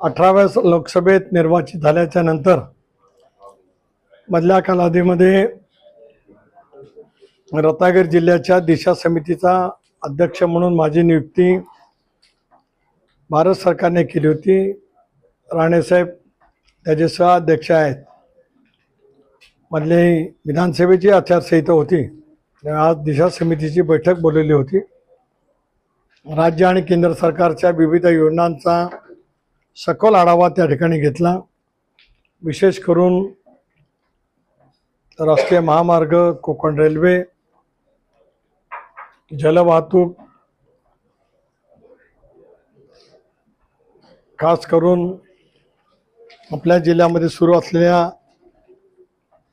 अठराव्या लोकसभेत निर्वाचित झाल्याच्यानंतर मधल्या कालावधीमध्ये रत्नागिरी जिल्ह्याच्या दिशा समितीचा अध्यक्ष म्हणून माझी नियुक्ती भारत सरकारने केली होती. राणेसाहेब त्याचे सहअध्यक्ष आहेत. मधले विधानसभेची आचारसंहिता होती. आज दिशा समितीची बैठक बोलवली होती. राज्य आणि केंद्र सरकारच्या विविध योजनांचा सखोल आढावा त्या ठिकाणी घेतला. विशेष करून राष्ट्रीय महामार्ग कोकण रेल्वे जलवाहतूक खास करून आपल्या जिल्ह्यामध्ये सुरू असलेल्या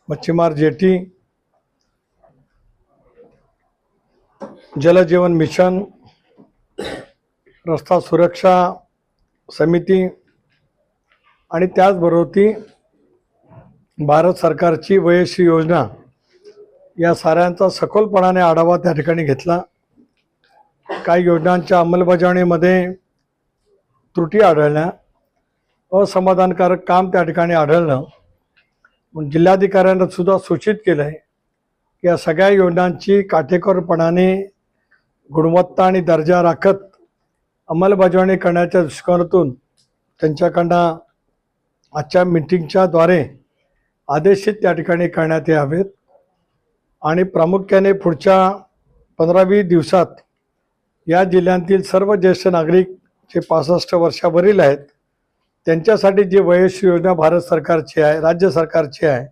मच्छीमार जेटी जलजीवन मिशन रस्ता सुरक्षा समिती आणि त्याचबरोबर ती भारत सरकारची वयस्वी योजना या साऱ्यांचा सखोलपणाने आढावा त्या ठिकाणी घेतला. काही योजनांच्या अंमलबजावणीमध्ये त्रुटी आढळल्या. असमाधानकारक काम त्या ठिकाणी आढळलं. म्हणून जिल्हाधिकाऱ्यांना सुद्धा सूचित केलं आहे की या सगळ्या योजनांची काटेकोरपणाने गुणवत्ता आणि दर्जा राखत अंमलबजावणी करण्याच्या दृष्टिकोनातून त्यांच्याकडनं आजच्या मिटिंगच्या द्वारे आदेशित त्या ठिकाणी करण्यात यावेत. आणि प्रामुख्याने पुढच्या पंधरावी दिवसात या जिल्ह्यातील सर्व ज्येष्ठ नागरिक जे पासष्ट वर्षावरील आहेत त्यांच्यासाठी जी वयस्वी योजना भारत सरकारची आहे राज्य सरकारची आहे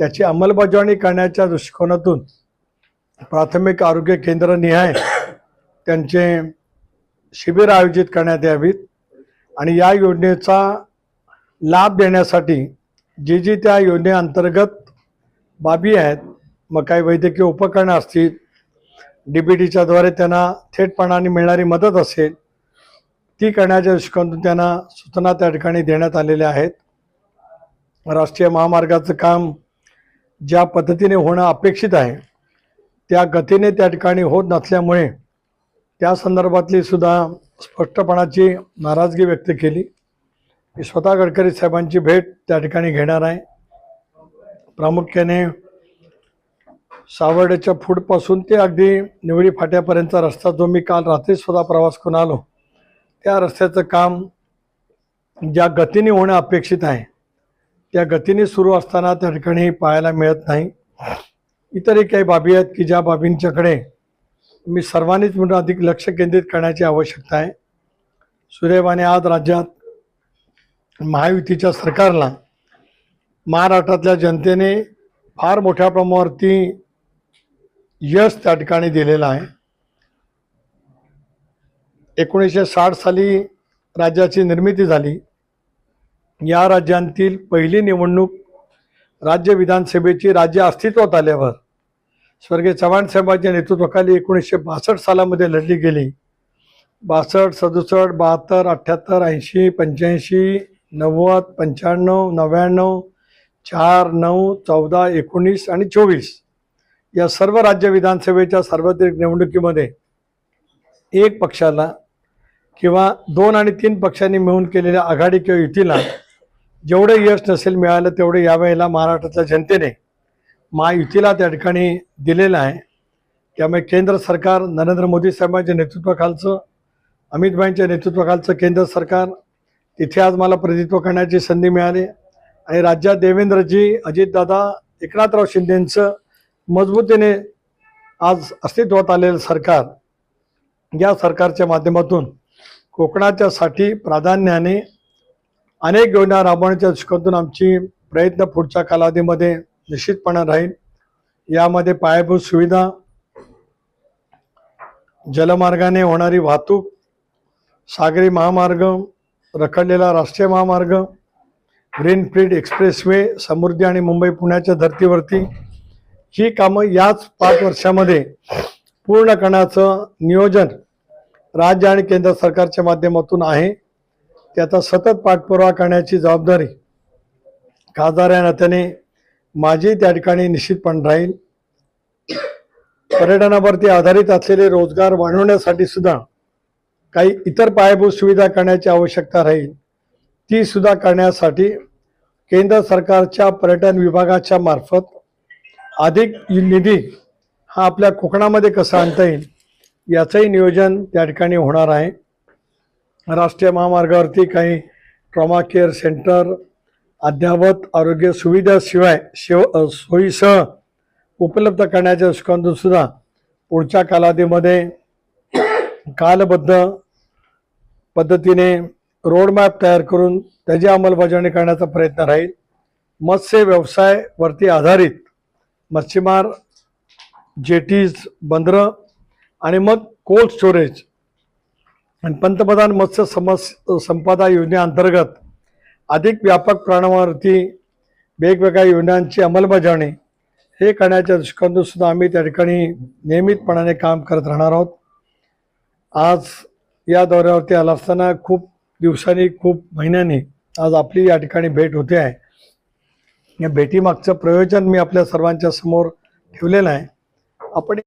त्याची अंमलबजावणी करण्याच्या दृष्टिकोनातून प्राथमिक आरोग्य केंद्रनिहाय त्यांचे शिबिर आयोजित करण्यात यावीत आणि या योजनेचा लाभ देण्यासाठी जी जी त्या योजनेअंतर्गत बाबी आहेत मग काही वैद्यकीय उपकरणं असतील डी बी टीच्याद्वारे त्यांना थेटपणाने मिळणारी मदत असेल ती करण्याच्या दृष्टिकोनातून त्यांना सूचना त्या ठिकाणी देण्यात आलेल्या आहेत. राष्ट्रीय महामार्गाचं काम ज्या पद्धतीने होणं अपेक्षित आहे त्या गतीने त्या ठिकाणी होत नसल्यामुळे त्या संदर्भातली सुद्धा स्पष्टपणाची नाराजगी व्यक्त केली. मी स्वतः गडकरी साहेबांची भेट त्या ठिकाणी घेणार आहे. प्रामुख्याने सावर्डेच्या फूडपासून ते अगदी निवडी फाट्यापर्यंतचा रस्ता जो मी काल रात्री स्वतः प्रवास करून आलो त्या रस्त्याचं काम ज्या गतीने होणं अपेक्षित आहे त्या गतीने सुरू असताना त्या ठिकाणी पाहायला मिळत नाही. इतरही काही बाबी आहेत की ज्या बाबींच्याकडे मी सर्वांनीच म्हणून अधिक लक्ष केंद्रित करण्याची आवश्यकता आहे. सुदैवाने आज राज्यात महायुतीच्या सरकारला महाराष्ट्रातल्या जनतेने फार मोठ्या प्रमाणावरती यश त्या ठिकाणी दिलेलं आहे. एकोणीसशे साठ साली राज्याची निर्मिती झाली. या राज्यांतील पहिली निवडणूक राज्य विधानसभेची राज्य अस्तित्वात आल्यावर स्वर्गीय चव्हाण साहेबांच्या नेतृत्वाखाली एकोणीसशे बासष्ट सालामध्ये लढली गेली. बासष्ट सदुसष्ट बहात्तर अठ्ठ्याहत्तर ऐंशी पंच्याऐंशी नव्वद पंच्याण्णव नव्याण्णव चार नऊ चौदा एकोणीस आणि चोवीस या सर्व राज्य विधानसभेच्या सार्वत्रिक निवडणुकीमध्ये एक पक्षाला किंवा दोन आणि तीन पक्षांनी मिळून केलेल्या आघाडी किंवा युतीला जेवढं यश नसेल मिळालं तेवढं यावेळेला महाराष्ट्रातल्या जनतेने महायुतीला त्या ठिकाणी दिलेलं आहे. त्यामुळे केंद्र सरकार नरेंद्र मोदी साहेबांच्या नेतृत्वाखालचं अमितभाईंच्या नेतृत्वाखालचं केंद्र सरकार तिथे आज मला प्रतिनिधित्व करण्याची संधी मिळाली. आणि राज्यात देवेंद्रजी अजितदादा एकनाथराव शिंदेंचं मजबूतीने आज अस्तित्वात आलेलं सरकार या सरकारच्या माध्यमातून कोकणाच्यासाठी प्राधान्याने अनेक योजना राबवण्याच्या दृष्टिकोनातून आमची प्रयत्न पुढच्या कालावधीमध्ये निश्चितपणे राहील. यामध्ये पायाभूत सुविधा जलमार्गाने होणारी वाहतूक सागरी महामार्ग रखडलेला राष्ट्रीय महामार्ग ग्रीनफील्ड एक्सप्रेसवे समृद्धी आणि मुंबई पुण्याच्या धर्तीवरती. ही कामं याच पाच वर्षामध्ये पूर्ण करण्याचं नियोजन राज्य आणि केंद्र सरकारच्या माध्यमातून आहे. त्याचा सतत पाठपुरावा करण्याची जबाबदारी खासदार या नात्याने माझी त्या ठिकाणी निश्चितपण राहील. पर्यटनावरती आधारित असलेले रोजगार वाढवण्यासाठी सुद्धा काही इतर पायाभूत सुविधा करण्याची आवश्यकता राहील. ती सुद्धा करण्यासाठी केंद्र सरकारच्या पर्यटन विभागाच्या मार्फत अधिक निधी हा आपल्या कोकणामध्ये कसा आणता येईल याचंही नियोजन त्या ठिकाणी होणार आहे. राष्ट्रीय महामार्गावरती काही ट्रॉमा केअर सेंटर अद्ययावत आरोग्य सुविधाशिवाय शिव सोयीसह उपलब्ध करण्याच्या दृष्टिकोनातून सुद्धा पुढच्या कालावधीमध्ये कालबद्ध पद्धतीने रोडमॅप तयार करून त्याची अंमलबजावणी करण्याचा प्रयत्न राहील. मत्स्य व्यवसायावरती आधारित मच्छीमार जेटीज बंदरं आणि मग कोल्ड स्टोरेज आणि पंतप्रधान मत्स्य समस संपदा योजनेअंतर्गत अधिक व्यापक प्रमाणावरती वेगवेगळ्या योजनांची अंमलबजावणी हे करण्याच्या दृष्टिकोनातून सुद्धा आम्ही त्या ठिकाणी नियमितपणाने काम करत राहणार आहोत. आज या दौऱ्यावरती आला असताना खूप दिवसांनी खूप महिन्यांनी आज आपली या ठिकाणी भेट होते आहे. या भेटीमागचं प्रयोजन मी आपल्या सर्वांच्या समोर ठेवलेलं आहे. आपण